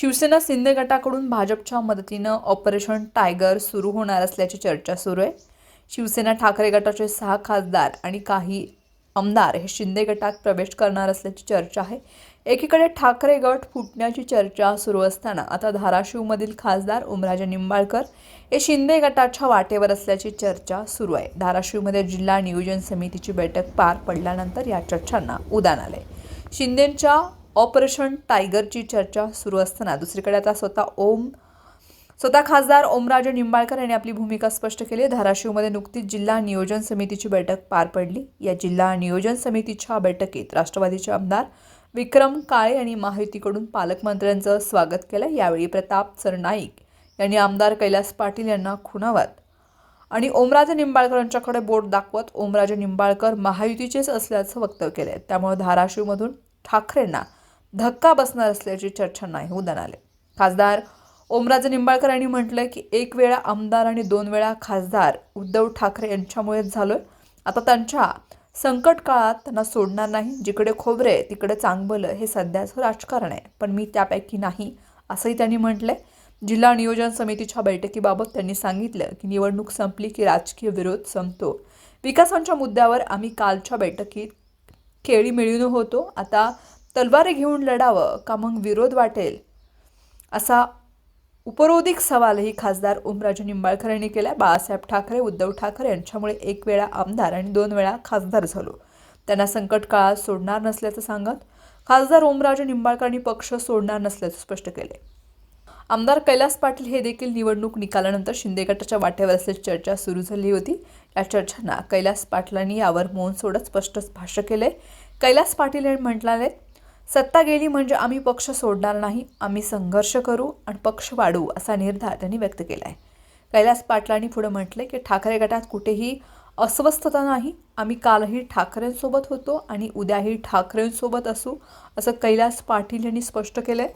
शिवसेना शिंदे गटाकडून भाजपच्या मदतीनं ऑपरेशन टायगर सुरू होणार असल्याची चर्चा सुरू आहे. शिवसेना ठाकरे गटाचे सहा खासदार आणि काही आमदार हे शिंदे गटात प्रवेश करणार असल्याची चर्चा आहे. एकीकडे ठाकरे गट फुटण्याची चर्चा सुरू असताना आता धाराशिवमधील खासदार उमराजे निंबाळकर हे शिंदे गटाच्या वाटेवर असल्याची चर्चा सुरू आहे. धाराशिवमध्ये जिल्हा नियोजन समितीची बैठक पार पडल्यानंतर या चर्चांना उदान आले शिंदेंच्या ऑपरेशन टायगरची चर्चा सुरू असताना दुसरीकडे आता स्वतः ओम स्वतः खासदार ओमराजे निंबाळकर यांनी आपली भूमिका स्पष्ट केली. धाराशिवमध्ये नुकतीच जिल्हा नियोजन समितीची बैठक पार पडली. या जिल्हा नियोजन समितीच्या बैठकीत राष्ट्रवादीचे आमदार विक्रम काळे यांनी महायुतीकडून पालकमंत्र्यांचं स्वागत केलं. यावेळी प्रताप सरनाईक यांनी आमदार कैलास पाटील यांना खुणावत आणि ओमराजे निंबाळकर यांच्याकडे बोट दाखवत ओमराजे निंबाळकर महायुतीचेच असल्याचं वक्तव्य केलंय. त्यामुळे धाराशिवमधून ठाकरेंना धक्का बसणार असल्याची चर्चा नाही उदान आले खासदार ओमराजे निंबाळकर यांनी म्हटलंय की एक वेळा आमदार आणि दोन वेळा खासदार उद्धव ठाकरे यांच्यामुळेच झालोय. आता त्यांच्या संकट काळात त्यांना सोडणार नाही जिकडे खोबरे तिकडे चांगलं हे सध्याचं राजकारण आहे. पण मी त्यापैकी नाही असंही त्यांनी म्हटलंय. जिल्हा नियोजन समितीच्या बैठकीबाबत त्यांनी सांगितलं की निवडणूक संपली की राजकीय विरोध संपतो. विकासांच्या मुद्द्यावर आम्ही कालच्या बैठकीत खेळी मिळून होतो. आता तलवारी घेऊन लढावं का मग विरोध वाटेल? असा उपरोधिक सवालही खासदार ओमराजे निंबाळकर यांनी केला बाळासाहेब ठाकरे उद्धव ठाकरे यांच्यामुळे एक वेळा आमदार आणि दोन वेळा खासदार झालो. त्यांना संकट काळात सोडणार नसल्याचं सांगत खासदार ओमराजे निंबाळकरांनी पक्ष सोडणार नसल्याचं स्पष्ट केले आमदार कैलास पाटील हे देखील निवडणूक निकालानंतर शिंदे गटाच्या वाटेवर असल्याची चर्चा सुरू झाली होती. या चर्चांना कैलास पाटलांनी यावर मौन सोडत स्पष्ट भाष्य केले कैलास पाटील यांनी म्हटले सत्ता गेली म्हणजे आम्ही पक्ष सोडणार नाही आम्ही संघर्ष करू आणि पक्ष वाढवू असा निर्धार त्यांनी व्यक्त केला आहे कैलास पाटलांनी पुढे म्हटले की ठाकरे गटात कुठेही अस्वस्थता नाही आम्ही कालही ठाकरेंसोबत होतो आणि उद्याही ठाकरेंसोबत असू असं कैलास पाटील यांनी स्पष्ट केलं आहे